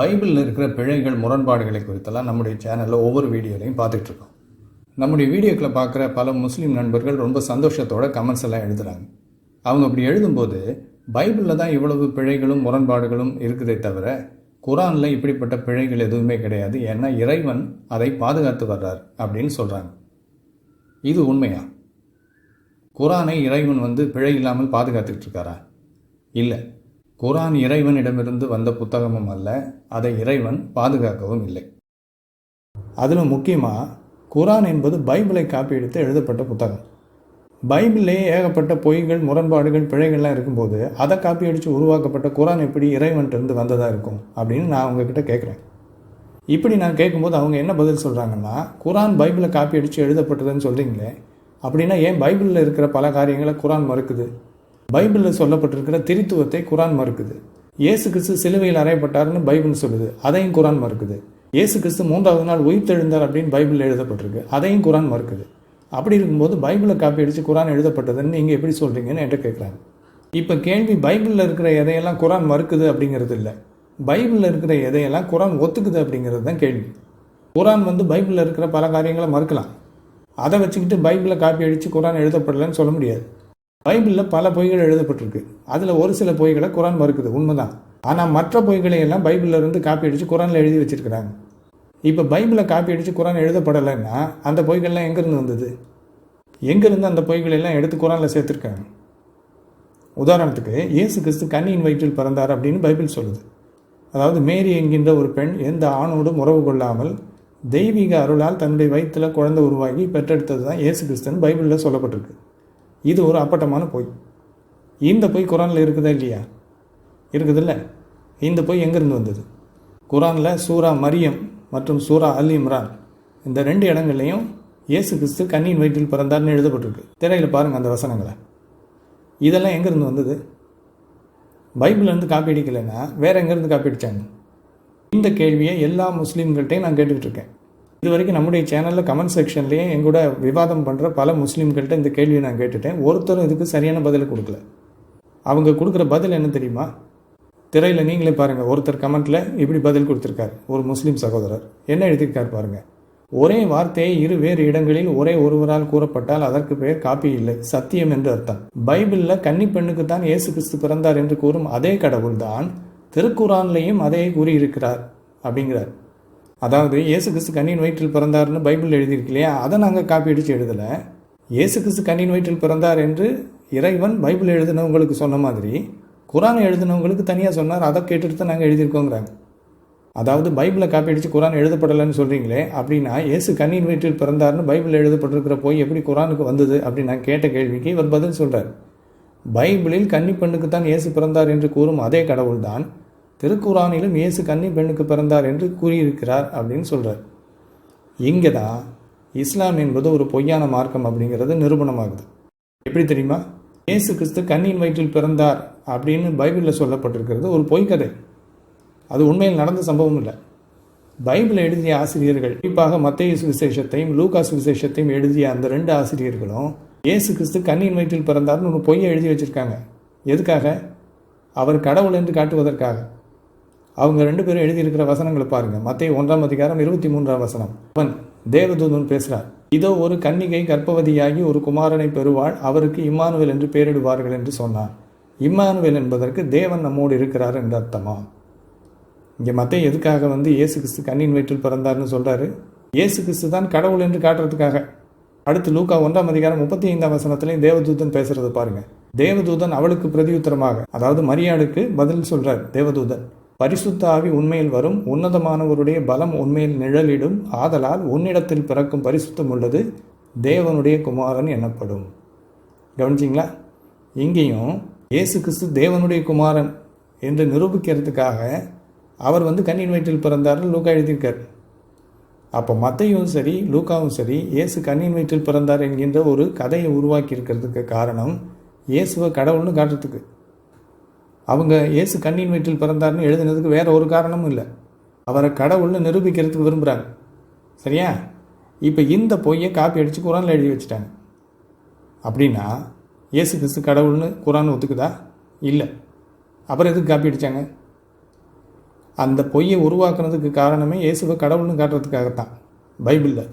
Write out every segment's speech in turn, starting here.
பைபிளில் இருக்கிற பிழைகள் முரண்பாடுகளை குறித்தெல்லாம் நம்முடைய சேனலில் ஒவ்வொரு வீடியோலையும் பார்த்துட்டு இருக்கோம். நம்முடைய வீடியோக்களை பார்க்குற பல முஸ்லீம் நண்பர்கள் ரொம்ப சந்தோஷத்தோட கமெண்ட்ஸ் எல்லாம் எழுதுறாங்க. அவங்க அப்படி எழுதும்போது பைபிளில் தான் இவ்வளவு பிழைகளும் முரண்பாடுகளும் இருக்குதே தவிர குரானில் இப்படிப்பட்ட பிழைகள் எதுவுமே கிடையாது. ஏன்னா இறைவன் அதை பாதுகாத்து வர்றார் அப்படின்னு சொல்கிறாங்க இது உண்மையா? குரானை இறைவன் வந்து பிழை இல்லாமல் பாதுகாத்துக்கிட்டு இருக்காரா? இல்லை. குரான் இறைவனிடமிருந்து வந்த புத்தகமும் அல்ல அதை இறைவன் பாதுகாக்கவும் இல்லை. அதில் முக்கியமாக குரான் என்பது பைபிளை காப்பி எடுத்து எழுதப்பட்ட புத்தகம். பைபிள்லேயே ஏகப்பட்ட பொய்கள் முரண்பாடுகள் பிழைகள்லாம் இருக்கும்போது அதை காப்பி அடித்து உருவாக்கப்பட்ட குரான் எப்படி இறைவன்கிட்டருந்து வந்ததாக இருக்கும் அப்படின்னு நான் அவங்கக்கிட்ட கேட்குறேன் இப்படி நான் கேட்கும்போது அவங்க என்ன பதில் சொல்கிறாங்கன்னா குரான் பைபிளை காப்பி அடித்து எழுதப்பட்டதுன்னு சொல்கிறீங்களே அப்படின்னா ஏன் பைபிளில் இருக்கிற பல காரியங்களை குரான் மறுக்குது? பைபிளில் சொல்லப்பட்டிருக்கிற திரித்துவத்தை குரான் மறுக்குது. இயேசு கிறிஸ்து சிலுவையில் அறையப்பட்டார்னு பைபிள் சொல்லுது. அதையும் குரான் மறுக்குது. இயேசு கிறிஸ்து மூன்றாவது நாள் உயிர்த்தெழுந்தார் அப்படின்னு பைபிளில் எழுதப்பட்டிருக்கு. அதையும் குரான் மறுக்குது. அப்படி இருக்கும்போது பைபிளை காப்பி அடித்து குரான் எழுதப்பட்டதுன்னு நீங்கள் எப்படி சொல்கிறீங்கன்னு என்கிட்ட கேட்குறாங்க இப்போ கேள்வி பைபிளில் இருக்கிற எதையெல்லாம் குரான் மறுக்குது அப்படிங்கிறது இல்லை. பைபிளில் இருக்கிற எதையெல்லாம் குரான் ஒத்துக்குது அப்படிங்கிறது தான் கேள்வி. குரான் வந்து பைபிளில் இருக்கிற பல காரியங்களை மறுக்கலாம். அதை வச்சுக்கிட்டு பைபிளை காப்பி அடித்து குரான் எழுதப்படலைன்னு சொல்ல முடியாது. பைபிளில் பல பொய்கள் எழுதப்பட்டிருக்கு. அதில் ஒரு சில பொய்களை குரான் மறுக்குது உண்மைதான். ஆனால் மற்ற பொய்களை எல்லாம் பைபிளில் இருந்து காப்பி அடித்து குரானில் எழுதி வச்சிருக்கிறாங்க. இப்போ பைபிளை காப்பி அடித்து குரான் எழுதப்படலைன்னா அந்த பொய்கள்லாம் எங்கேருந்து வந்தது? எங்கேருந்து அந்த பொய்களை எல்லாம் எடுத்து குரானில் சேர்த்துருக்காங்க? உதாரணத்துக்கு இயேசு கிறிஸ்து கன்னியின் வயிற்றில் பிறந்தார் அப்படின்னு பைபிள் சொல்லுது. அதாவது மேரி என்கின்ற ஒரு பெண் எந்த ஆணோடும் உறவு கொள்ளாமல் தெய்வீக அருளால் தன்னுடைய வயிற்றில் குழந்தை உருவாகி பெற்றெடுத்தது தான் இயேசு கிறிஸ்துன்னு பைபிளில் சொல்லப்பட்டிருக்கு. இது ஒரு அப்பட்டமான பொய். இந்த பொய் குரானில் இருக்குதா இல்லையா? இருக்குதுல்ல. இந்த பொய் எங்கேருந்து வந்தது? குரானில் சூரா மரியம் மற்றும் சூரா அல் இம்ரான் இந்த ரெண்டு இடங்கள்லையும் இயேசு கிறிஸ்து கண்ணியின் வயிற்றில் பிறந்தார்னு எழுதப்பட்டிருக்கு. திரையில் பாருங்கள் அந்த வசனங்களை. இதெல்லாம் எங்கேருந்து வந்தது? பைபிள்லேருந்து காப்பி அடிக்கலைன்னா வேற எங்கேருந்து காப்பி அடித்தாங்க இந்த கேள்வியை எல்லா முஸ்லீம்கள்ட்டையும் நான் கேட்டுக்கிட்டு இருக்கேன். இது வரைக்கும் நம்முடைய சேனலில் கமெண்ட் செக்ஷன்லேயே எங்கூட விவாதம் பண்ணுற பல முஸ்லீம்கள்ட்ட இந்த கேள்வியை நான் கேட்டுட்டேன். ஒருத்தரும் இதுக்கு சரியான பதில் கொடுக்கல. அவங்க கொடுக்குற பதில் என்ன தெரியுமா? திரையில் நீங்களே பாருங்கள் ஒருத்தர் கமெண்ட்டில் இப்படி பதில் கொடுத்துருக்காரு ஒரு முஸ்லீம் சகோதரர். என்ன எழுதியிருக்கார் பாருங்கள் ஒரே வார்த்தையை இரு வேறு இடங்களில் ஒரே ஒருவரால் கூறப்பட்டால் அதற்கு பெயர் காப்பி இல்லை சத்தியம் என்று அர்த்தம். பைபிளில் கன்னி பெண்ணுக்கு தான் இயேசு கிறிஸ்து பிறந்தார் என்று கூறும் அதே கடவுள் தான் திருக்குறான்லையும் அதே கூறியிருக்கிறார் அப்படிங்கிறார். அதாவது இயேசு கிறிஸ்து கண்ணின் வயிற்றில் பிறந்தார்னு பைபிள் எழுதியிருக்கு இல்லையா அதை நாங்கள் காப்பி அடித்து எழுதலை. இயேசு கிறிஸ்து கண்ணின் வயிற்றில் பிறந்தார் என்று இறைவன் பைபிள் எழுதினவங்களுக்கு சொன்ன மாதிரி குரான் எழுதினவங்களுக்கு தனியாக சொன்னார் அதை கேட்டுட்டு தான் நாங்கள் எழுதியிருக்கோங்கிறாங்க. அதாவது பைபிளை காப்பி அடித்து குரான் எழுதப்படலைன்னு சொல்கிறீங்களே அப்படின்னா இயேசு கண்ணின் வயிற்றில் பிறந்தார்னு பைபிள் எழுதப்பட்டிருக்கிற போய் எப்படி குரானுக்கு வந்தது அப்படின்னு நான் கேட்ட கேள்விக்கு இவர் பதில் சொல்கிறார் பைபிளில் கன்னிப்பெண்ணுக்கு தான் இயேசு பிறந்தார் என்று கூறும் அதே கடவுள்தான் திருக்குறானிலும் இயேசு கன்னி பெண்ணுக்கு பிறந்தார் என்று கூறியிருக்கிறார் அப்படின்னு சொல்கிறார் இங்கே தான் இஸ்லாம் என்பது ஒரு பொய்யான மார்க்கம் அப்படிங்கிறது நிரூபணமாகுது. எப்படி தெரியுமா? இயேசு கிறிஸ்து கண்ணியின் வயிற்றில் பிறந்தார் அப்படின்னு பைபிளில் சொல்லப்பட்டிருக்கிறது ஒரு பொய்க்கதை அது உண்மையில் நடந்த சம்பவம் இல்லை. பைபிளை எழுதிய ஆசிரியர்கள் குறிப்பாக மத்திய சுவிசேஷத்தையும் லூகாஸ் விசேஷத்தையும் எழுதிய அந்த ரெண்டு ஆசிரியர்களும் இயேசு கிறிஸ்து கண்ணியின் வயிற்றில் பிறந்தார்னு ஒரு பொய்யை எழுதி வச்சுருக்காங்க. எதுக்காக? அவர் கடவுள் என்று காட்டுவதற்காக. அவங்க ரெண்டு பேரும் எழுதியிருக்கிற வசனங்களை பாருங்க. மத்திய ஒன்றாம் அதிகாரம் இருபத்தி மூன்றாம் வசனம். அவன் தேவதூதன் பேசுகிறார். இதோ ஒரு கன்னிகை கர்ப்பவதியாகி ஒரு குமாரனை பெறுவாள். அவருக்கு இம்மானுவேல் என்று பெயரிடுவார்கள் என்று சொன்னார் இம்மானுவேல் என்பதற்கு தேவன் நம்மோடு இருக்கிறார் என்று அர்த்தமா? இங்கே மத்திய எதுக்காக வந்து இயேசு கிறிஸ்து கண்ணின் வயிற்றில் பிறந்தார்னு சொல்கிறாரு இயேசு கிறிஸ்து தான் கடவுள் என்று காட்டுறதுக்காக. அடுத்து லூக்கா ஒன்றாம் அதிகாரம் முப்பத்தி ஐந்தாம் வசனத்திலையும் தேவதூதன் பேசுறது பாருங்க. தேவதூதன் அவளுக்கு பிரதியுத்தரமாக அதாவது மரியாளுக்கு பதில் சொல்றார் தேவதூதன். பரிசுத்தாவி உண்மையில் வரும். உன்னதமானவருடைய பலம் உண்மையில் நிழலிடும். ஆதலால் உன்னிடத்தில் பிறக்கும் பரிசுத்தம் உள்ளது. தேவனுடைய குமாரன் எனப்படும். கவனிச்சிங்களா? இங்கேயும் இயேசு கிறிஸ்து தேவனுடைய குமாரன் என்று நிரூபிக்கிறதுக்காக அவர் வந்து கண்ணின் வயிற்றில் பிறந்தார்னு லூக்கா எழுதியிருக்கார். அப்போ மத்தையும் சரி லூக்காவும் சரி இயேசு கண்ணின் வயிற்றில் பிறந்தார் என்கின்ற ஒரு கதையை உருவாக்கி இருக்கிறதுக்கு காரணம் இயேசுவை கடவுள்னு காட்டுறதுக்கு. அவங்க இயேசு கண்ணின் வயிற்றில் பிறந்தார்னு எழுதினதுக்கு வேற ஒரு காரணமும் இல்லை. அவரை கடவுள்னு நிரூபிக்கிறதுக்கு விரும்புகிறாங்க சரியா? இப்போ இந்த பொய்யை காப்பி அடித்து குரானில் எழுதி வச்சுட்டாங்க. அப்படின்னா இயேசு கிறிஸ்து கடவுள்னு குரான் ஒத்துக்குதா? இல்லை. அப்புறம் எதுக்கு காப்பி அடித்தாங்க அந்த பொய்யை உருவாக்குனதுக்கு காரணமே இயேசுவை கடவுள்னு காட்டுறதுக்காகத்தான். பைபிளில்.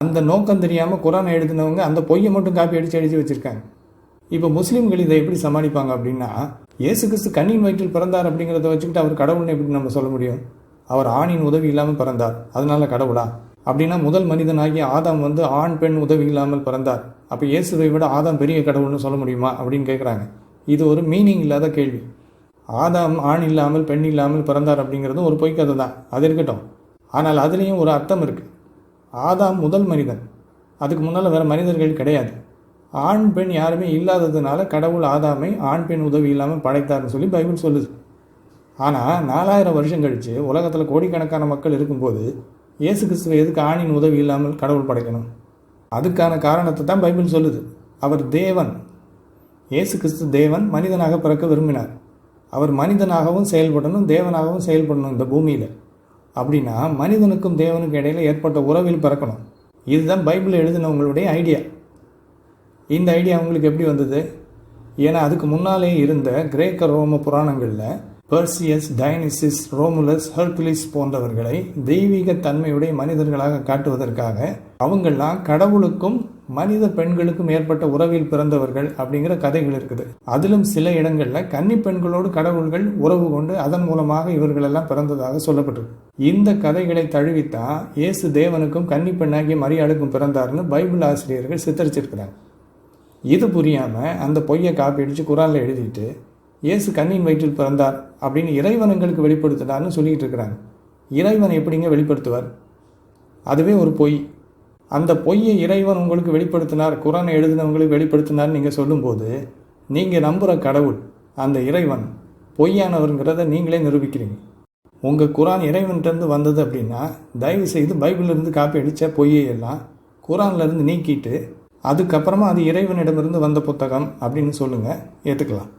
அந்த நோக்கம் தெரியாமல் குரானை எழுதினவங்க அந்த பொய்யை மட்டும் காப்பி அடித்து அடித்து வச்சுருக்காங்க. இப்போ முஸ்லீம்கள் இதை எப்படி சமாளிப்பாங்க அப்படின்னா இயேசு கிறிஸ்து கண்ணின் வயிற்றில் பிறந்தார் அப்படிங்கிறத வச்சுக்கிட்டு அவர் கடவுள்னு எப்படி நம்ம சொல்ல முடியும்? அவர் ஆணின் உதவி இல்லாமல் பிறந்தார். அதனால கடவுளா? அப்படின்னா முதல் மனிதனாகிய ஆதாம் வந்து ஆண் பெண் உதவி இல்லாமல் பிறந்தார். அப்போ இயேசுவை விட ஆதாம் பெரிய கடவுள்னு சொல்ல முடியுமா அப்படின்னு கேட்குறாங்க இது ஒரு மீனிங் இல்லாத கேள்வி. ஆதாம் ஆண் இல்லாமல் பெண் இல்லாமல் பிறந்தார் அப்படிங்கிறதும் ஒரு பொய்க்கதை தான். அது இருக்கட்டும். ஆனால் அதுலேயும் ஒரு அர்த்தம் இருக்குது ஆதாம் முதல் மனிதன். அதுக்கு முன்னால் வேறு மனிதர்கள் கிடையாது. ஆண் பெண் யாருமே இல்லாததுனால கடவுள் ஆதாமை ஆண் பெண் உதவி இல்லாமல் படைத்தார்னு சொல்லி பைபிள் சொல்லுது. ஆனால் நாலாயிரம் வருஷம் கழித்து உலகத்தில் கோடிக்கணக்கான மக்கள் இருக்கும்போது இயேசு கிறிஸ்துவை எதுக்கு ஆணின் உதவி இல்லாமல் கடவுள் படைக்கணும்? அதுக்கான காரணத்தை தான் பைபிள் சொல்லுது. அவர் தேவன். இயேசு கிறிஸ்து தேவன் மனிதனாக பிறக்க விரும்பினார். அவர் மனிதனாகவும் செயல்படணும் தேவனாகவும் செயல்படணும் இந்த பூமியில். அப்படின்னா மனிதனுக்கும் தேவனுக்கும் இடையில் ஏற்பட்ட உறவில் பிறக்கணும். இதுதான் பைபிள் எழுதினவங்களுடைய ஐடியா. இந்த ஐடியா உங்களுக்கு எப்படி வந்தது? ஏன்னா அதுக்கு முன்னாலே இருந்த கிரேக்க ரோம புராணங்களில் பெர்சியஸ் டைனிசிஸ் ரோமுலஸ் ஹெர்குலிஸ் போன்றவர்களை தெய்வீக தன்மையுடைய மனிதர்களாக காட்டுவதற்காக அவங்கெல்லாம் கடவுளுக்கும் மனித பெண்களுக்கும் ஏற்பட்ட உறவில் பிறந்தவர்கள் அப்படிங்கிற கதைகள் இருக்குது. அதிலும் சில இடங்களில் கன்னி பெண்களோடு கடவுள்கள் உறவு கொண்டு அதன் மூலமாக இவர்களெல்லாம் பிறந்ததாக சொல்லப்பட்டிருக்கு. இந்த கதைகளை தழுவித்தான் இயேசு தேவனுக்கும் கன்னி பெண்ணாகிய மரியாளுக்கும் பிறந்தார்னு பைபிள் ஆசிரியர்கள் சித்தரிச்சிருக்கிறாங்க. இது புரியாமல் அந்த பொய்யை காப்பி அடித்து குரானில் எழுதிட்டு இயேசு கண்ணின் வயிற்றில் பிறந்தார் அப்படின்னு இறைவன் எங்களுக்கு வெளிப்படுத்தினார்னு சொல்லிக்கிட்டு இருக்கிறாங்க. இறைவன் எப்படிங்க வெளிப்படுத்துவார்? அதுவே ஒரு பொய். அந்த பொய்யை இறைவன் உங்களுக்கு வெளிப்படுத்தினார் குரானை எழுதினவங்களுக்கு வெளிப்படுத்தினார் நீங்கள் சொல்லும்போது நீங்கள் நம்புகிற கடவுள் அந்த இறைவன் பொய்யானவருங்கிறத நீங்களே நிரூபிக்கிறீங்க. உங்கள் குரான் இறைவன்கிட்டருந்து வந்தது அப்படின்னா தயவு செய்து பைபிளிலிருந்து காப்பி அடித்த பொய்யை எல்லாம் குரான்லேருந்து நீக்கிட்டு அதுக்கப்புறமா அது இறைவனிடமிருந்து வந்த புத்தகம் அப்படின்னு சொல்லுங்கள் ஏற்றுக்கலாம்